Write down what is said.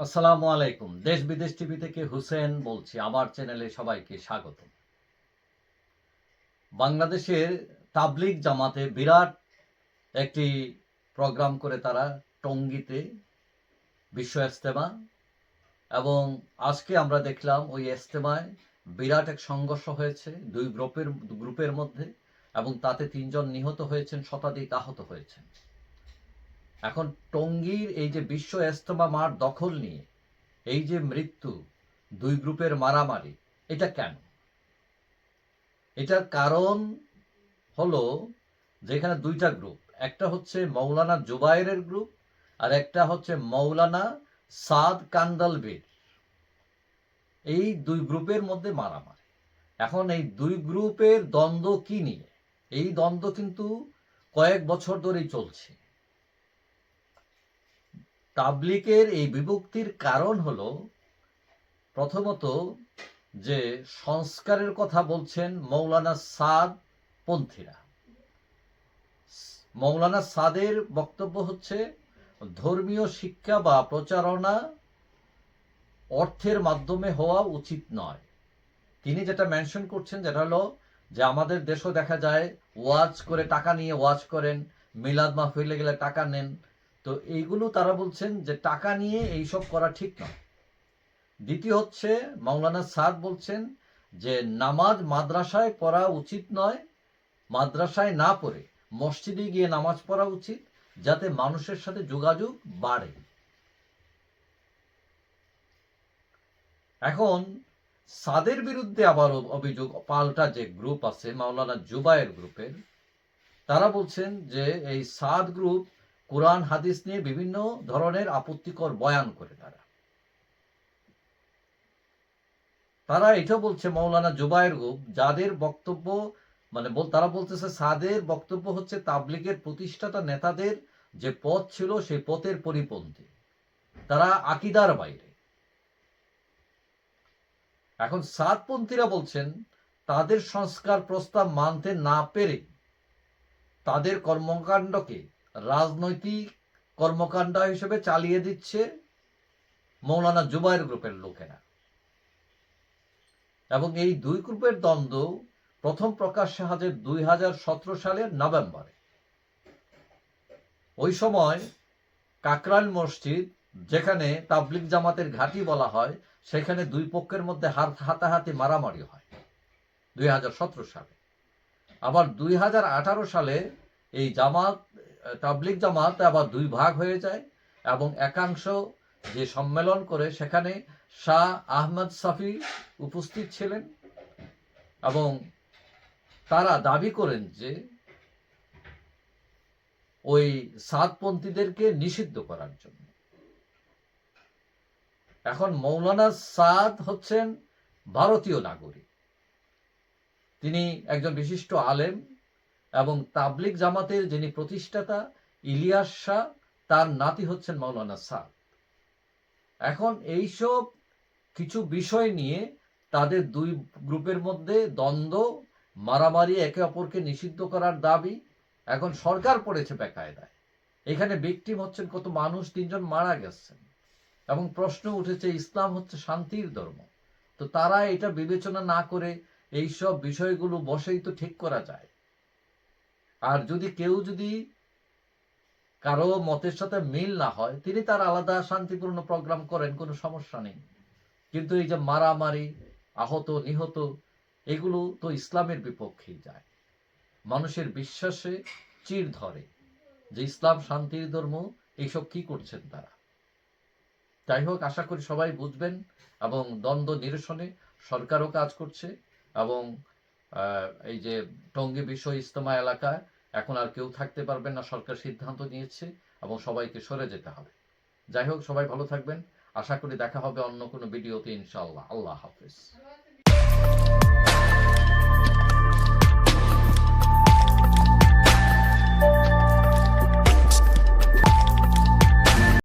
আসসালামু আলাইকুম। দেশ বিদেশ টিভি থেকে হুসেন বলছি। আমার চ্যানেলে সবাইকে স্বাগত বাংলাদেশের তাবলিগ জামাতে বিরাট একটি প্রোগ্রাম করে তারা টঙ্গিতে বিশ্ব ইস্তেমা এবং আজকে আমরা দেখলাম ওই ইস্তেমায় বিরাট এক সংঘর্ষ হয়েছে দুই গ্রুপের গ্রুপের মধ্যে এবং তাতে তিনজন নিহত হয়েছেন, শতাধিক আহত হয়েছেন। এখন টঙ্গীর এই যে বিশ্ব এস্তমা মাঠ দখল নিয়ে, এই যে মৃত্যু, দুই গ্রুপের মারামারি, এটা কেন? এটার কারণ হলো যেখানে দুইটা গ্রুপ, একটা হচ্ছে মৌলানা জুবাইরের গ্রুপ আর একটা হচ্ছে মৌলানা সাদ কান্দালবের। এই দুই গ্রুপের মধ্যে মারামারি। এখন এই দুই গ্রুপের দ্বন্দ্ব কি নিয়ে? এই দ্বন্দ্ব কিন্তু কয়েক বছর ধরেই চলছে। তাবলিকের এই বিভক্তির কারণ হলো, প্রথমত যে সংস্কারের কথা বলছেন মৌলানা সাদ পন্থীরা। মৌলানা সাদের বক্তব্য হচ্ছে, ধর্মীয় শিক্ষা বা প্রচারণা অর্থের মাধ্যমে হওয়া উচিত নয়। তিনি যেটা মেনশন করছেন যেটা হলো যে আমাদের দেশও দেখা যায়, ওয়াজ করে টাকা নিয়ে ওয়াজ করেন, মিলাদ মাহফিলে গেলে টাকা নেন তো এইগুলো তারা বলছেন যে টাকা নিয়ে এইসব করা ঠিক নয়। দ্বিতীয় হচ্ছে, মাওলানা সাদ বলছেন যে নামাজ মাদ্রাসায় পড়া উচিত নয়, মাদ্রাসায় না পড়ে মসজিদে গিয়ে নামাজ পড়া উচিত যাতে মানুষের সাথে যোগাযোগ বাড়ে। এখন সাদের বিরুদ্ধে আবার অভিযোগ, পাল্টা যে গ্রুপ আছে, মাওলানা জুবায়ের গ্রুপের তারা বলছেন যে এই সাদ গ্রুপ কোরআন, হাদিস নিয়ে বিভিন্ন ধরনের আপত্তিকর বয়ান করে তারা। তারা এটা বলছে মৌলানা জুবায়ের গ্রুপ যাদের বক্তব্য মানে তারা বলতেছে, সাদের বক্তব্য হচ্ছে, তাবলিগের প্রতিষ্ঠাতা নেতাদের যে পথ ছিল, সেই পথের পরিপন্থী। তারা আকিদার বাইরে। এখন সাদপন্থীরা বলছেন, তাদের সংস্কার প্রস্তাব মানতে না পেরে তাদের কর্মকাণ্ডকে রাজনৈতিক কর্মকাণ্ড হিসেবে চালিয়ে দিচ্ছে মৌলানা জুবাইর গ্রুপের লোকেরা। এবং এই দুই গ্রুপের দ্বন্দ্ব প্রথম প্রকাশ্যে হাজার দুই হাজার সতেরো সালের নভেম্বরে। ওই সময় কাকরাল মসজিদ, যেখানে তাবলিক জামাতের ঘাঁটি বলা হয়, সেখানে দুই পক্ষের মধ্যে হাত, হাতাহাতি মারামারি হয় দুই হাজার সতেরো সালে। আবার দুই হাজার আঠারো সালে এই জামাত তাবলিক জামাত আবার দুই ভাগ হয়ে যায় এবং একাংশ যে সম্মেলন করে সেখানে শাহ আহমদ সাফি উপস্থিত ছিলেন এবং তারা দাবি করেন যে ওই সাদপন্থীদেরকে নিষিদ্ধ করার জন্য। এখন মৌলানা সাদ হচ্ছেন ভারতীয় নাগরিক। তিনি একজন বিশিষ্ট আলেম। এবং তাবলিক জামাতের যিনি প্রতিষ্ঠাতা ইলিয়াস শাহ, তার নাতি হচ্ছেন মৌলানা সাদ। এখন এইসব কিছু বিষয় নিয়ে তাদের দুই গ্রুপের মধ্যে দ্বন্দ্ব, মারামারি, একে অপরকে নিষিদ্ধ করার দাবি এখন সরকার পড়েছে বেকায়দায়। এখানে বিক্টিম হচ্ছেন কত মানুষ, তিনজন মারা গেছেন। এবং প্রশ্ন উঠেছে, ইসলাম হচ্ছে শান্তির ধর্ম। তো তারা এটা বিবেচনা না করে এইসব বিষয়গুলো বসেই তো ঠিক করা যায়। আর যদি কেউ যদি কারও মতের সাথে মিল না হয়, তিনি তার আলাদা শান্তিপূর্ণ প্রোগ্রাম করেন, কোনো সমস্যা নেই। কিন্তু এই যে মারামারি, আহত, নিহত, এগুলো তো ইসলামের বিপক্ষেই যায়। মানুষের বিশ্বাসে চির ধরে যে ইসলাম শান্তির ধর্ম, এইসব কি করছেন তারা? যাই হোক, আশা করি সবাই বুঝবেন এবং দ্বন্দ্ব নিরসনে সরকারও কাজ করছে এবং এই যে টঙ্গী বিশ্ব ইস্তমা এলাকায় এখন আর কেউ থাকতে পারবেন না, সরকার সিদ্ধান্ত নিয়েছে এবং সবাইকে সরে যেতে হবে। যাই হোক, সবাই ভালো থাকবেন। আশা করি দেখা হবে অন্য কোনো ভিডিওতে ইনশাল্লাহ আল্লাহ হাফিজ।